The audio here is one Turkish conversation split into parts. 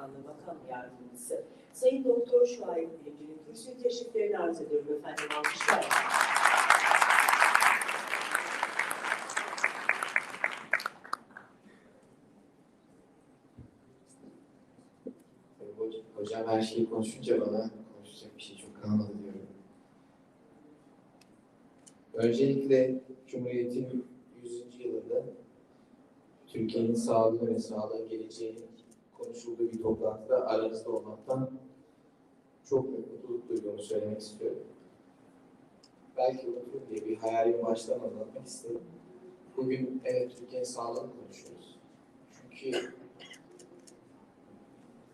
Bakanlığı Bakan Yardımcısı Sayın Doktor Şuayb Bilimci'nin kürsüye teşriflerini arz ediyorum efendim. Alkışlar. Hocam, her şeyi konuşunca bana konuşacak bir şey çok kalmadı diyorum. Öncelikle Cumhuriyet'in 100. yılında Türkiye'nin sağlığı ve sağlığın geleceğinin konuşulduğu bir toplantıda aranızda olmaktan çok mutluluk duyduğumu söylemek istiyorum. Belki unuturum diye bir hayalimi baştan anlatmak istedim. Bugün evet Türkiye'nin sağlığını konuşuyoruz. Çünkü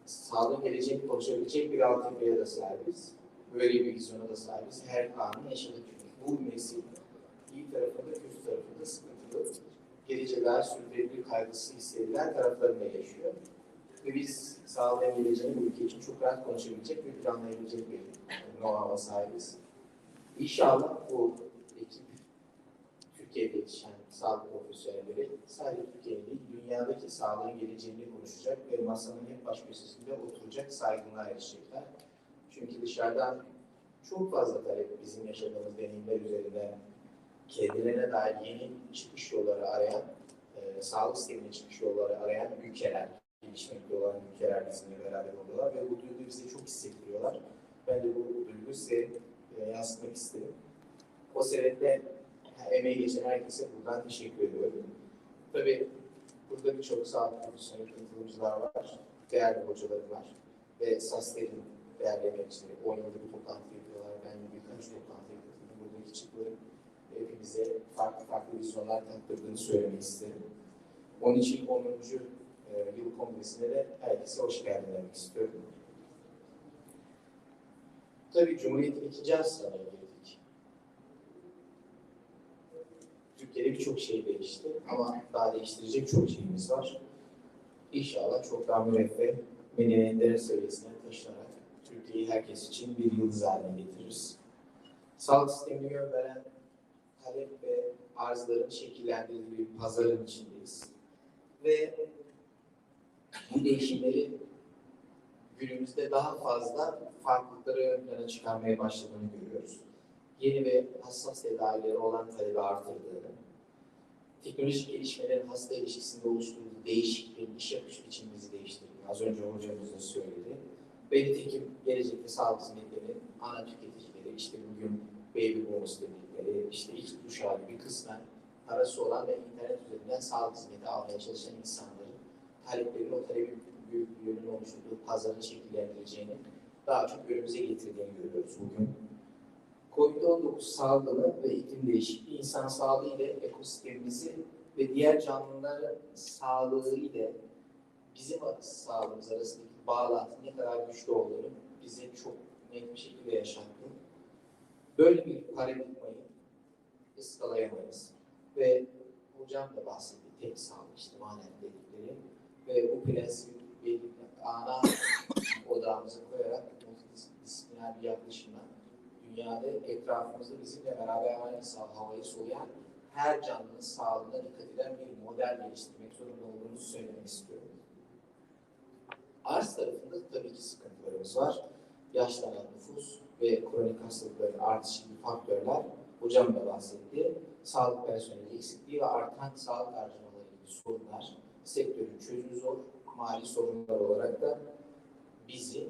sağlığın geleceğini konuşabilecek bir altyapıya da sahibiz. Böyle bir vizyona da sahibiz. Her anın yaşadık. Bu nesil iyi tarafında, kötü tarafında sıkıntılı. Geleceğe dair sürdürülebilir kaygısı hissedilen taraflarında yaşıyor. Ve biz sağlığın geleceğini bu ülke için çok rahat konuşabilecek ve planlayabilecek bir know-how'a sahibiz. İnşallah bu ekip Türkiye'de yetişen sağlık profesyonelleri sadece Türkiye'nin değil, dünyadaki sağlığın geleceğini konuşacak ve masanın hep baş köşesinde oturacak saygınlığa erişecekler. Çünkü dışarıdan çok fazla talep bizim yaşadığımız deneyimler üzerinde kendilerine dair yeni çıkış yolları arayan, e, sağlık sistemine çıkış yolları arayan ülkeler, gelişmekte olan ülkeler bizimle beraber oluyorlar ve bu duyguyu bize çok hissettiriyorlar. Ben de bu, duyguyu size e, yansıtmak istedim. O sebeple emeği geçen herkese buradan teşekkür ediyorum. Tabii burada birçok sağlık profesyonel katılımcılar var, değerli hocalarım var ve SASTER'in değerli emekçileri 10 yıldır bu toplantı yapıyorlar. Ben birkaç toplantıya katıldım. Buradaki çıktıların hepimize farklı farklı vizyonlar taktırdığını söylemek isterim. Onun için 10. e, kongresine de herkese hoş geldin demek istiyorum. Tabii Cumhuriyet'in ikinci asrına girdik. Türkiye'de birçok şey değişti ama daha değiştirecek çok şeyimiz var. İnşallah çok daha müreffeh, medeniyetlerin seviyesine taşınarak Türkiye'yi herkes için bir yıldız haline getiririz. Sağlık sistemini yön veren talep ve arzların şekillendirildiği bir pazarın içindeyiz. Ve bu değişimleri günümüzde daha fazla farklılıkları ön plana çıkarmaya başladığını görüyoruz. Yeni ve hassas tedavileri olan talebi artırdığını, teknolojik gelişmelerin hasta ilişkisinde oluşturduğu değişikliğin iş yapış biçimimizi değiştirdiğini az önce hocamız da söyledi. Ve nitekim gelecekte sağlık hizmetlerinin ana tüketicileri, işte bugün baby bonus dedikleri, işte ilk kuşağı gibi kısmen parası olan ve internet üzerinden sağlık hizmeti almaya çalışan insanların taleplerin o talebin büyüklüğünün oluşturduğu pazarın şekillendireceğini daha çok önümüze getirdiğini görüyoruz bugün. Covid-19 salgını ve iklim değişikliği insan sağlığı ile ekosistemimizi ve diğer canlıların sağlığı ile bizim sağlığımız arasındaki bağlantı ne kadar güçlü olduğunu bize çok net bir şekilde yaşattı. Böyle bir paradigmayı ıskalayamayız. Ve hocam da bahsetti tek sağlık işte manen dedikleri ve bu prensibi belli ana odağımıza koyarak multidisipliner bir yaklaşımla dünyada etrafımızda bizimle beraber aynı sağ havayı soluyan her canlının sağlığına dikkat eden bir model geliştirmek zorunda olduğumuzu söylemek istiyorum. Arz tarafında tabii ki sıkıntılarımız var. Yaşlanan nüfus ve kronik hastalıkların artışı gibi faktörler hocam da bahsetti. Sağlık personeli eksikliği ve artan sağlık harcamaları gibi sorunlar sektörün çözümü zor, mali sorunlar olarak da bizi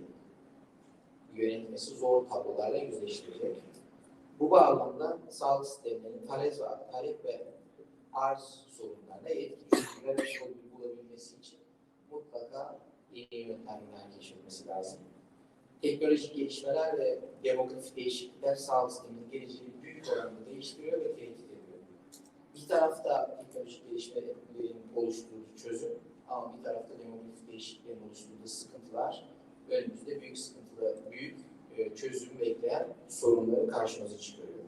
yönetmesi zor tablolarla yüzleştirecek. Bu bağlamda sağlık sistemlerinin talep ve, talep ve arz sorunlarına etkili çözümler bulabilmesi için mutlaka yeni yöntemler keşfetmesi lazım. Teknolojik gelişmeler ve demografik değişiklikler sağlık sisteminin geleceğini büyük oranda değiştiriyor ve tehdit. Bir tarafta teknolojik gelişmelerin oluşturduğu çözüm ama bir tarafta demografik değişikliklerin oluşturduğu sıkıntılar önümüzde büyük sıkıntılı, büyük e, çözüm bekleyen sorunları karşımıza çıkarıyor.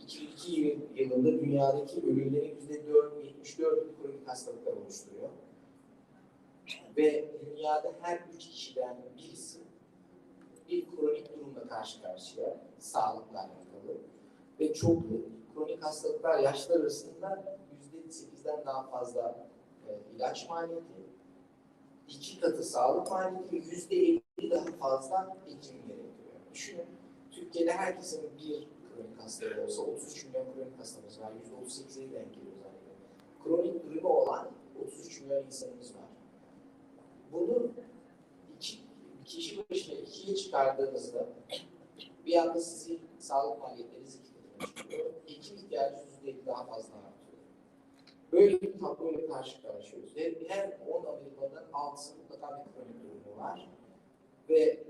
2002 yılında dünyadaki ölümlerin %74 kronik hastalıklar oluşturuyor. Ve dünyada her üç kişiden birisi bir kronik durumla karşı karşıya sağlıkla alakalı ve çok kronik hastalıklar yaşlar arasında %8'den daha fazla e, ilaç maliyeti iki katı sağlık maliyeti ve yüzde elli daha fazla hekim gerekiyor. Düşünün, Türkiye'de herkesin bir kronik hastalığı olsa 33 milyon kronik hastamız var. Yüzde 38'e denk geliyor zaten. Kronik durumu olan 33 milyon insanımız var. Bunu iki, kişi başına ikiye çıkardığınızda bir anda sizin sağlık maliyetleriniz iki katına. Hekim ihtiyacı yüzde elli daha fazla artıyor. Böyle bir tabloyla karşı karşıyayız. Ve her 10 Amerikalı'dan 6'sı mutlaka bir kronik durumu var. Ve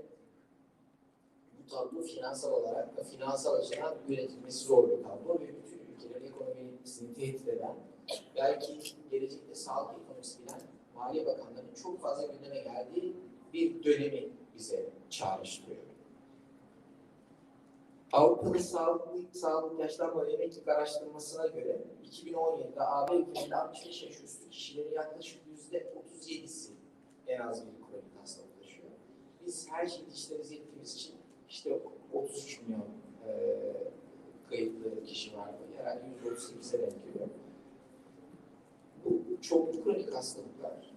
bu tablo finansal olarak da finansal açıdan yönetilmesi zor bir tablo ve bütün ülkelerin ekonomisini tehdit eden belki gelecekte sağlık ekonomisi bilen Maliye Bakanları'nın çok fazla gündeme geldiği bir dönemi bize çağrıştırıyor. Avrupa'da sağlık, sağlık yaşlanma ve araştırmasına göre 2017'de AB ülkelerinde 65 yaş üstü kişilerin yaklaşık %37'si en az bir kronik hastalık taşıyor. Biz her şeyi dişlerimize ettiğimiz için işte 33 milyon e, kayıtlı kişi var. Herhalde %38'e denk geliyor. Bu çok kronik hastalıklar.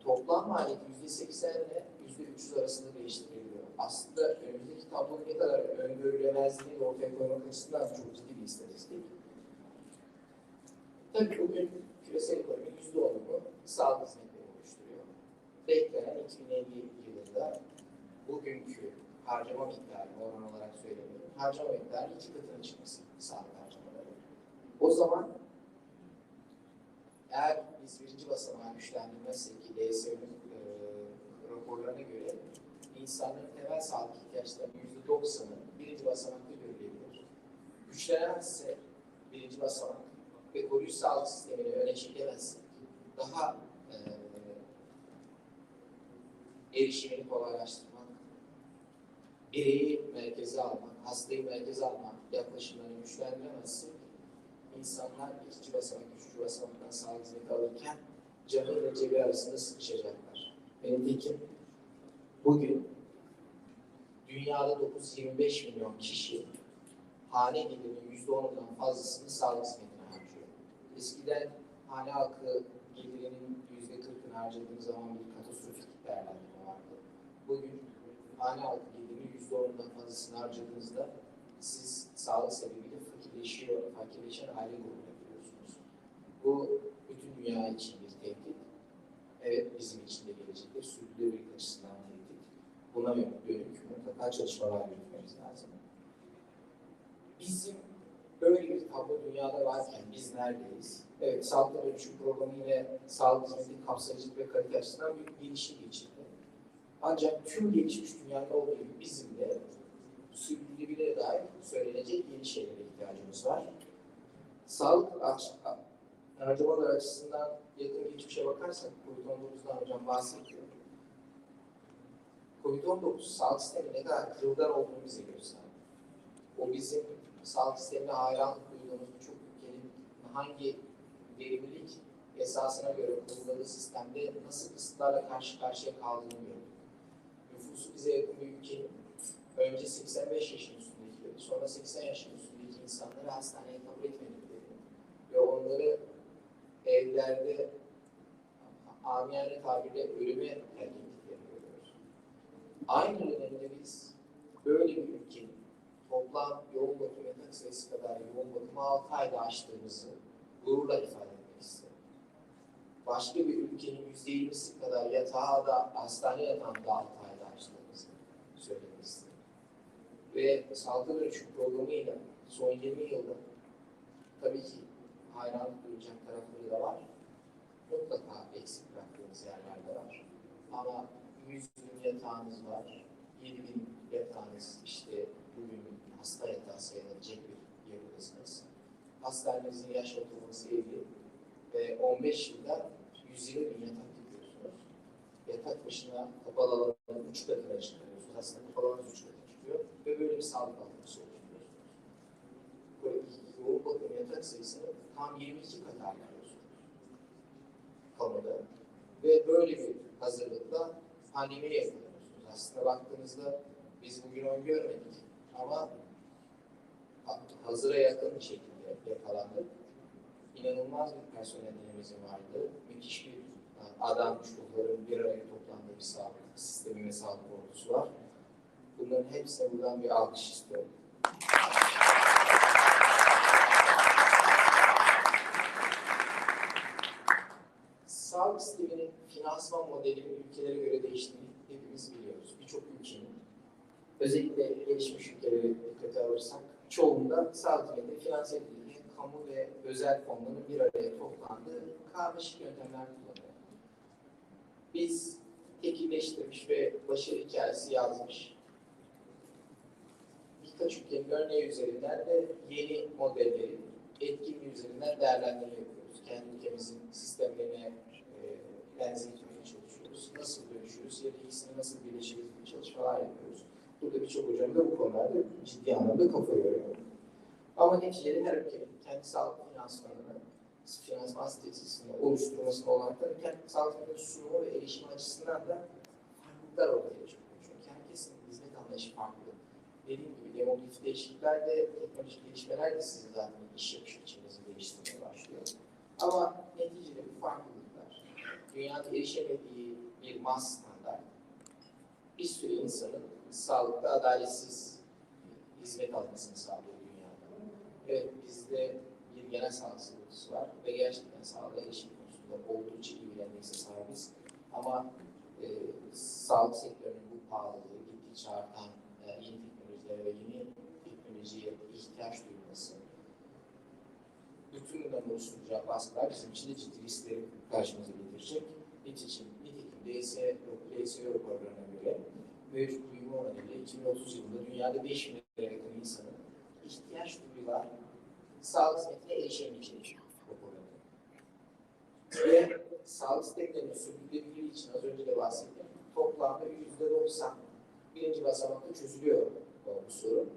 Toplam maliyeti %80 ile %300 arasında değiştiriliyor. Aslında önümüzdeki tablo ne kadar öngörülemezliğini de ortaya koymak açısından çok ciddi bir istatistik. Tabii bugün küresel ekonomi %10'unu sağlık hizmetleri oluşturuyor. Beklenen 2050 yılında bugünkü harcama miktarı oran olarak söylemiyorum. Harcama miktarı iki katına çıkması sağlık harcamaları. O zaman eğer biz birinci basamağı güçlendirmezsek ki DSÖ'nün raporlarına göre insanların temel sağlık ihtiyaçlarının yüzde doksanı birinci basamakta görülebilir. Güçlenemezse birinci basamak ve koruyucu sağlık sistemini öne çekemezsek daha e, erişimini kolaylaştırmak, bireyi merkeze almak, hastayı merkeze almak yaklaşımlarını güçlendiremezsek insanlar ikinci basamak, üçüncü basamaktan sağlık hizmeti alırken canı ve cebi arasında sıkışacaklar. Benim tekim bugün dünyada 925 milyon kişi hane gelirinin %10'undan fazlasını sağlık hizmetine harcıyor. Eskiden hane halkı gelirinin %40'ını harcadığı zaman bir katastrofik değerlendirme vardı. Bugün hane halkı gelirinin %10'undan fazlasını harcadığınızda siz sağlık sebebiyle fakirleşiyor, fakirleşen aile grubuna giriyorsunuz. Bu bütün dünya için bir tehdit. Evet bizim için de gelecekte sürdürülebilirlik açısından. Buna dönük mutlaka çalışmalar yürütmemiz lazım. Bizim böyle bir tablo dünyada varken biz neredeyiz? Evet, sağlıkla dönüşüm programı yine sağlık hizmeti kapsayıcılık ve kalite açısından büyük bir gelişim geçirdi. Ancak tüm gelişmiş dünyada olduğu gibi bizim de sürdürülebilire dair söylenecek yeni şeylere ihtiyacımız var. Sağlık harcamalar açısından yakın geçmişe bakarsak COVID-19'dan hocam bahsediyor. COVID-19 sağlık sistemi ne kadar kırılgan olduğunu bize gösterdi. O bizim sağlık sistemine hayranlık duyduğumuz birçok ülkenin hangi verimlilik esasına göre kuruladığı sistemde nasıl kısıtlarla karşı karşıya kaldığını gördük. Nüfusu bize yakın bir ülkenin önce 85 yaşın üstündekileri, sonra 80 yaşın üstündeki insanları hastaneye kabul etmedikleri ve onları evlerde amiyane tabirle ölüme terk. Aynı dönemde biz böyle bir ülkenin toplam yoğun bakım yatak sayısı kadar yoğun bakımı 6 ayda aştığımızı gururla ifade etmek isterim. Başka bir ülkenin %20'si kadar yatağı da hastane yatağında 6 ayda aştığımızı söylemek isterim. Ve sağlıklı dönüşüm programıyla son 20 yılda tabii ki hayranlık duyacak tarafları da var. Mutlaka eksik bıraktığımız yerler de var. Ama 100 bin yatağınız var, 7 bin yatağınız işte bugün hasta yatağı sayılabilecek bir yapıdasınız. Hastanenizin yaş ortalaması 50 ve 15 yılda 120 bin yatak yapıyorsunuz. Yatak başına kapalı alanın 3 katına çıkarıyorsunuz. Aslında kapalı alanın 3 katına çıkıyor ve böyle bir sağlık altyapısı oluşturuyorsunuz. Böyle yoğun bakım yatak sayısını tam 22 kat artırıyorsunuz kamuda. Ve böyle bir hazırlıkla pandemiye yapıyorsunuz. Aslında baktığınızda biz bugün öngörmedik ama hazıra yakın bir şekilde yakalandık. İnanılmaz bir personel dilimizin vardı. Müthiş bir adanmış ruhların bir araya toplandığı bir sağlık sistemi ve sağlık ordusu var. Bunların hepsine buradan bir alkış istiyorum. Sağlık sisteminin finansman modelinin ülkelere göre değiştiğini hepimiz biliyoruz. Birçok ülkenin özellikle gelişmiş ülkeleri dikkate alırsak çoğunda hizmetleri finanse edildiği kamu ve özel fonların bir araya toplandığı karmaşık yöntemler kullanıyor. Biz tekilleştirmiş ve başarı hikayesi yazmış birkaç ülkenin örneği üzerinden de yeni modellerin etkinliği üzerinden değerlendirme yapıyoruz. Kendi ülkemizin sistemlerine e, benzer etmeye çalışıyoruz. Nasıl dönüşürüz ya da ikisini nasıl birleşiriz gibi çalışmalar yapıyoruz. Burada birçok hocam da bu konularda ciddi anlamda kafa yoruyor. Ama neticede her ülkenin kendi sağlık finansmanını, finansman stratejisini oluşturmasını olarak da kendi sağlık hizmetinin sunumu ve erişimi açısından da farklılıklar ortaya çıkıyor. Çünkü herkesin hizmet anlayışı farklı. Dediğim gibi demografik değişiklikler de, teknolojik gelişmeler de sizin zaten iş yapış biçiminizi değiştirmeye başlıyor. Ama neticede bu farklılıklar, dünyada erişemediği bir mas standart, bir sürü insanın sağlıkta adaletsiz hizmet almasını sağlıyor dünyada. Evet bizde bir genel sağlık sıkıntısı var ve gerçekten sağlığa erişim konusunda oldukça iyi bir endekse sahibiz. Ama e, sağlık sektörünün bu pahalılığı, gittikçe artan e, yeni teknolojilere ve yeni teknolojiye ihtiyaç duyması, bütün bunların oluşturacağı baskılar bizim için de ciddi riskleri karşımıza getirecek. Nitekim, nitekim DSE, DSE programına göre mevcut büyüme oranıyla 2030 yılında dünyada 5 milyara yakın insanın ihtiyaç duyulan sağlık hizmetine erişemeyecek raporları. Ve sağlık sistemlerinin sürdürülebilirliği için az önce de bahsettim. Toplamda yüzde 90 birinci basamakta çözülüyor bu sorun.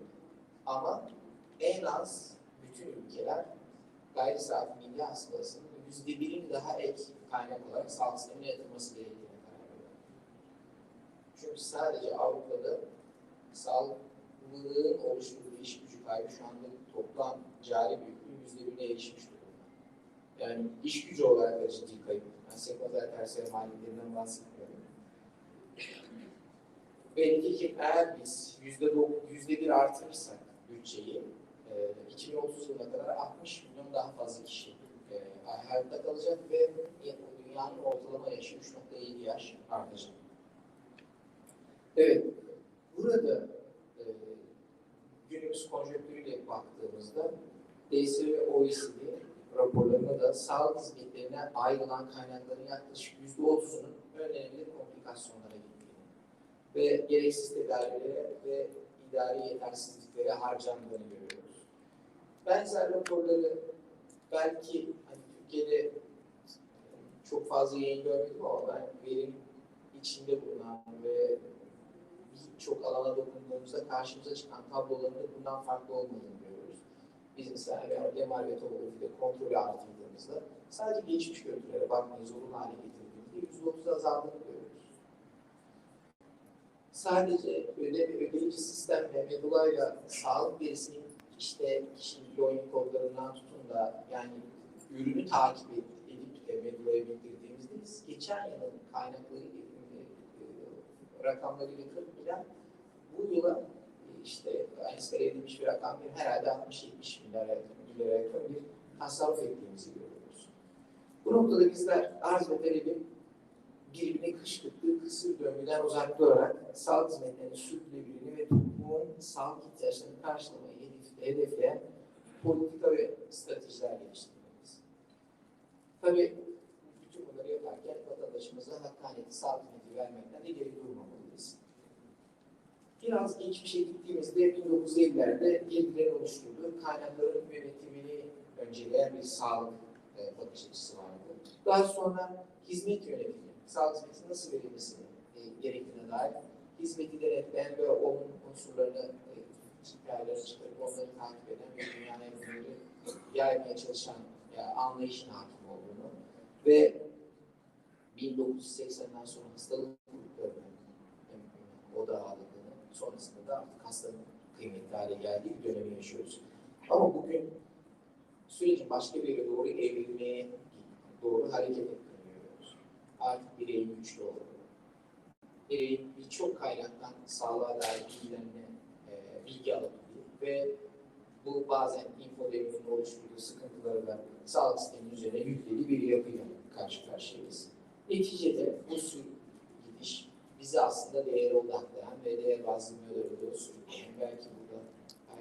Ama en az bütün ülkeler gayri safi milli hasılasının yüzde birin daha ek kaynak olarak sağlık sistemine yatırması gerektiğine karar veriyor. Çünkü sadece Avrupa'da sağlıklılığın oluşturduğu iş gücü kaybı şu anda toplam cari büyüklüğün yüzde birine erişmiş durumda. Yani iş gücü olarak da ciddi kayıp. Yani sekmezer tersiyer maliyetlerinden bahsetmiyorum. Belki ki eğer biz yüzde dok- yüzde bir artırırsak bütçeyi, e, 2030 yılına kadar 60 milyon daha fazla kişi e, hayatta kalacak ve dünyanın ortalama yaşı 3.7 yaş artacak. Evet, burada e, günümüz konjonktürüyle baktığımızda DSE ve OECD raporlarında da sağlık hizmetlerine ayrılan kaynakların yaklaşık %30'unun önlenebilir komplikasyonlara gittiğini ve gereksiz tedavilere ve idari yetersizliklere harcandığını görüyoruz. Benzer raporları belki hani Türkiye'de çok fazla yayın görmedim ama ben verim içinde bulunan ve birçok alana dokunduğumuzda karşımıza çıkan tabloların da bundan farklı olmadığını görüyoruz. Biz mesela MR ve tomografide kontrolü artırdığımızda sadece geçmiş görüntülere bakmayı zorunlu hale getirdiğimizde %30 azaldığını görüyoruz. Sadece ödeme ödeyici sistemle medulayla sağlık verisinin işte kişilik yoğun kodlarından tutun da yani ürünü takip edip, de medulaya bildirdiğimizde biz geçen yılın kaynakları e, rakamlarıyla kırpmayan bu yıla e, işte Einstein edilmiş bir rakam bir herhalde 60-70 milyara yakın, milyara yakın bir tasarruf ettiğimizi görüyoruz. Bu noktada bizler arz ve talebin birbirine kışkırttığı kısır döngüden uzak durarak sağlık hizmetlerinin sürdürülebilirliğini ve toplumun sağlık ihtiyaçlarını karşılamayı hedefleyen politika ve stratejiler geliştirmeliyiz. Tabii bütün bunları yaparken vatandaşımıza hakkaniyetli sağlık hizmeti vermekten de geri durmamalıyız. Biraz geçmişe gittiğimizde 1950'lerde Yedilerin oluşturduğu kaynakların yönetimini önceleyen bir sağlık e, bakış açısı vardı. Daha sonra hizmet yönetimi, sağlık hizmeti nasıl verilmesini e, gerektiğine dair hizmeti denetleyen ve onun unsurlarını e, hikayeleri çıkarıp onları takip eden ve dünyaya bunları yaymaya çalışan e, anlayışın hakim olduğunu ve 1980'den sonra hastalık gruplarının oda ağırlığını sonrasında da artık hastanın kıymetli hale geldiği bir dönemi yaşıyoruz. Ama bugün sürecin başka bir yere doğru evrilmeye doğru hareket ettiğini görüyoruz. artık bireyin güçlü olduğu, bireyin birçok kaynaktan sağlığa dair bilgilerine bilgi alabildiği ve bu bazen infodeminin oluşturduğu sıkıntıları da sağlık sisteminin üzerine yüklediği bir yapıyla karşı karşıyayız. Neticede bu sür gidiş bizi aslında değere odaklayan ve değer bazlı müdürlüğü sürükleyen belki burada e,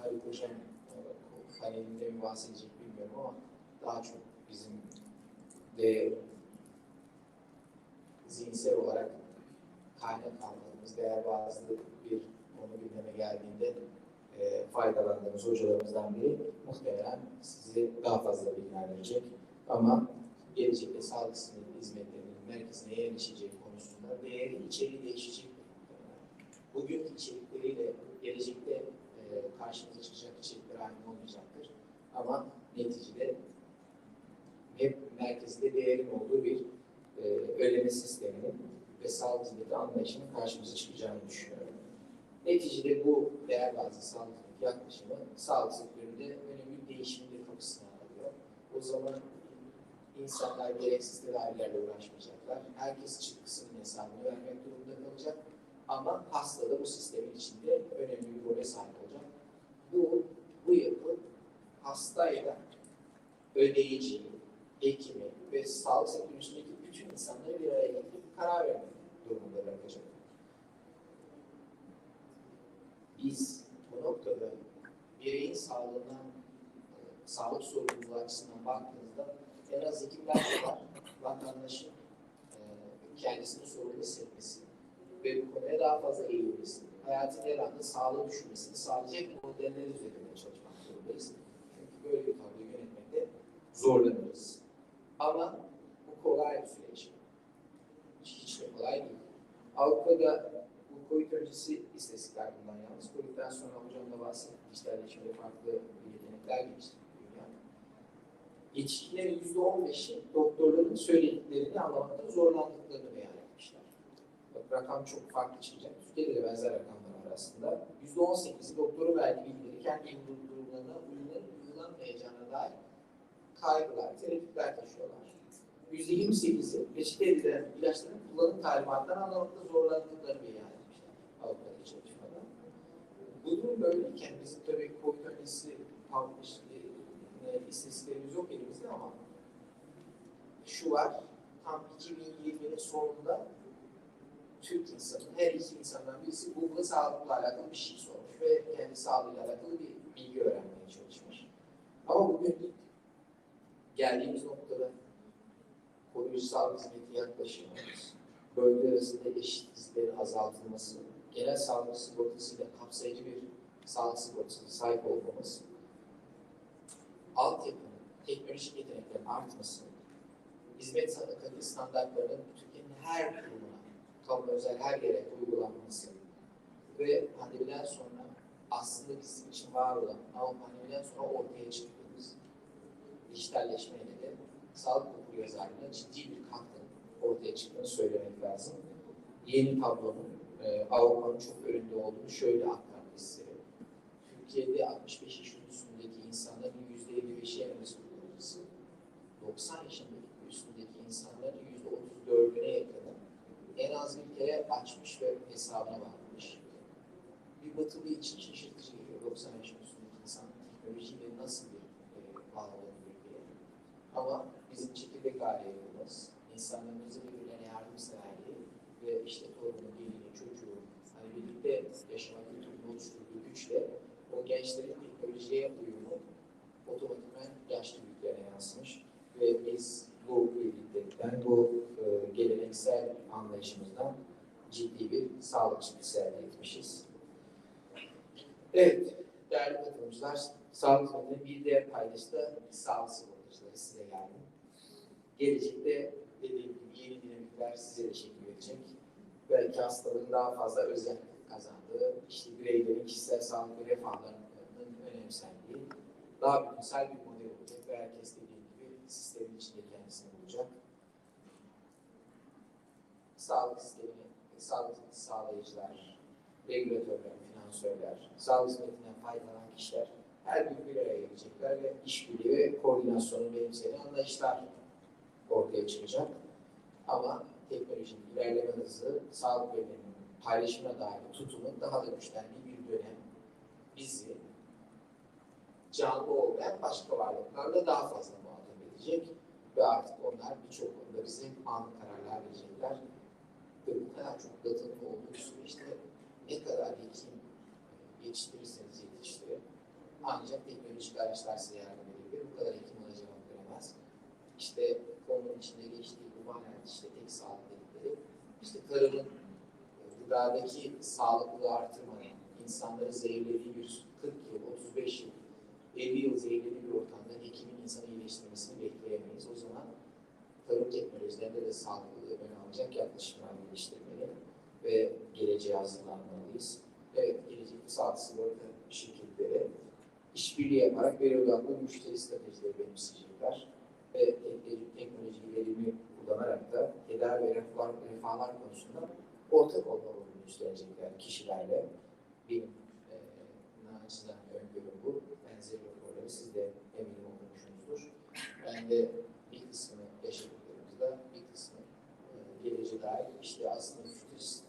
Haluk Hocam e, panelinde mi bahsedecek bilmiyorum ama daha çok bizim de zihinsel olarak kaynak almadığımız değer bazlı bir konu gündeme geldiğinde e, faydalandığımız hocalarımızdan biri muhtemelen sizi daha fazla bilgilendirecek. Ama gelecekte sağlık hizmetlerinin merkezine yerleşeceği konusunda değeri içeriği değişecek. Bugünkü içerikleriyle gelecekte e, karşımıza çıkacak içerikler aynı olmayacaktır. Ama neticede hep merkezde değerin olduğu bir e, ödeme sisteminin ve sağlık hizmeti anlayışının karşımıza çıkacağını düşünüyorum. Neticede bu değer bazlı sağlık yaklaşımı sağlık sektöründe önemli bir değişimin kapısını aralıyor. O zaman insanlar gereksiz tedavilerle uğraşmayacaklar. Herkes çıktısının hesabını vermek durumunda kalacak. Ama hasta da bu sistemin içinde önemli bir role sahip olacak. Bu, bu yapı hastayla ödeyici, hekimi ve sağlık sektörünün içindeki bütün insanları bir araya getirip karar vermek durumunda bırakacak. Biz bu noktada bireyin sağlığına, e, sağlık sorumluluğu açısından baktığımızda en az iki var. Vatandaşın e, kendisini sorumlu hissetmesi ve bu konuya daha fazla eğilmesi, hayatın her anda sağlığı düşünmesini sağlayacak modeller üzerinde çalışmak zorundayız. Çünkü böyle bir tabloyu yönetmekte zorlanırız. Ama bu kolay bir süreç. Hiç de kolay değil. Avrupa'da bu COVID öncesi istatistikler COVID'den sonra hocam da bahsetti. Dijitalleşmede farklı yetenekler gelişti dünya. Yetişkinlerin yüzde on beşi doktorların söylediklerini anlamakta zorlandıklarını beyan etmişler. Bak rakam çok farklı çıkacak. Türkiye'de de benzer rakamlar var aslında. Yüzde on sekizi doktoru verdiği bilgileri kendi durumlarına uygulanıp uygulanmayacağına dair kaygılar, tereddütler taşıyorlar. %28'i reçete edilen ilaçların kullanım talimatlarını anlamakta zorlandıklarını beyan. Bu durum böyleyken bizim tabii COVID öncesi publish, istatistiklerimiz yok elimizde ama şu var, tam 2020'nin sonunda Türk insanı, her iki insandan birisi Google'a sağlıkla alakalı bir şey sormuş ve kendi sağlığıyla alakalı bir bilgi öğrenmeye çalışmış. Ama bugün geldiğimiz noktada koruyucu sağlık hizmeti yaklaşımımız, bölge arasında eşitsizliklerin azaltılması, genel sağlık sigortasıyla kapsayıcı bir sağlık sigortasına sahip olmamız, altyapının, teknolojik yeteneklerin artması, hizmet kalite standartlarının Türkiye'nin her kurumuna, kamu özel her yere uygulanması ve pandemiden sonra aslında bizim için var olan ama pandemiden sonra ortaya çıktığımız dijitalleşmeyle de sağlık hukuku yazarlığına ciddi bir katkı ortaya çıktığını söylemek lazım. Yeni tablonun e, Avrupa'nın çok önünde olduğunu şöyle aktarmak isterim. Türkiye'de 65 yaş üstündeki insanların %55'i emrisi kullanıcısı, 90 yaşındaki üstündeki insanların %34'üne yakını en az bir kere açmış ve hesabına bakmış. Bir batılı için şaşırtıcı geliyor 90 yaş üstündeki insan teknolojiyle nasıl bir e, bağlanabilir diye. Ama bizim çekirdek ailemiz, insanlarımızın birbirlerine yardımseverliği ve işte torunun, gelini, çocuğu, hani birlikte yaşama kültürünü oluşturduğu güçle o gençlerin teknolojiye uyumu otomatikman yaşlı büyüklerine yansımış ve biz bu birliktelikten, bu e, geleneksel anlayışımızdan ciddi bir sağlık çıktısı elde etmişiz. Evet, değerli katılımcılar, sağlık hizmetinin bir diğer paydası da sağlık sigortacıları size geldi. Gelecekte dediğim gibi yeni dinamikler size de şekil verecek. Belki hastalığın daha fazla özel kazandığı, işte bireylerin kişisel sağlık ve refahlarının önemsendiği, daha bütünsel bir model olacak ve herkes dediğim gibi sistemin içinde kendisini bulacak. Sağlık sistemi, sağlık sağlayıcılar, regülatörler, finansörler, sağlık hizmetinden faydalanan kişiler her gün bir araya gelecekler ve işbirliği ve koordinasyonu benimseyen anlayışlar ortaya çıkacak. Ama teknolojinin ilerleme hızı, sağlık biliminin paylaşımına dair tutumu daha da güçlendiği bir dönem bizi canlı olmayan başka varlıklarla daha fazla muhatap edecek ve artık onlar birçok konuda bize anlık kararlar verecekler. Ve bu kadar çok datının olduğu süreçte ne kadar hekim yetiştirirseniz yetiştirin ancak teknolojik araçlar size yardım edebilir. Bu kadar hekim ona cevap veremez. İşte konunun içinde geçtiği manada işte sağlık dedikleri işte tarımın e, gıdadaki sağlıklı artırmanın insanları zehirlediği bir 40 yıl, 35 yıl 50 yıl zehirli bir ortamda hekimin insanı iyileştirmesini bekleyemeyiz. O zaman tarım teknolojilerinde de sağlıklı ön alacak yaklaşımlar geliştirmeli ve geleceğe hazırlanmalıyız. Evet, gelecekte sağlık sigorta şirketleri işbirliği yaparak veri odaklı müşteri stratejileri benimseyecekler ve teknoloji, ilerimi kullanarak da tedavi ve refah, refahlar konusunda ortak olma rolünü üstlenecekler kişilerle. Benim e, naçizane öngörüm bu. Benzeri raporları siz de eminim okumuşsunuzdur. Ben de bir kısmını yaşadıklarımızda, bir kısmı e, geleceğe dair işte aslında fütürist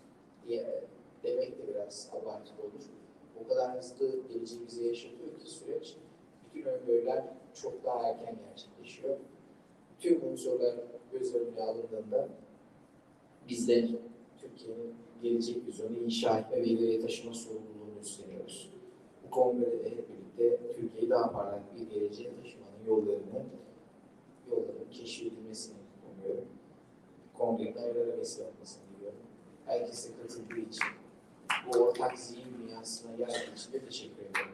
diye demek de biraz abartılı olur. O kadar hızlı geleceği bize yaşatıyor ki süreç. Bütün öngörüler çok daha erken gerçekleşiyor. Tüm unsurlar göz önüne alındığında bizler Türkiye'nin gelecek vizyonu inşa etme ve ileriye taşıma sorumluluğunu üstleniyoruz. Bu kongrede de hep birlikte Türkiye'yi daha parlak bir geleceğe taşımanın yollarını, yolların keşfedilmesini umuyorum. Kongrenin hayırlara vesile olmasını diliyorum. Herkese katıldığı için, bu ortak zihin dünyasına yer için de teşekkür ederim.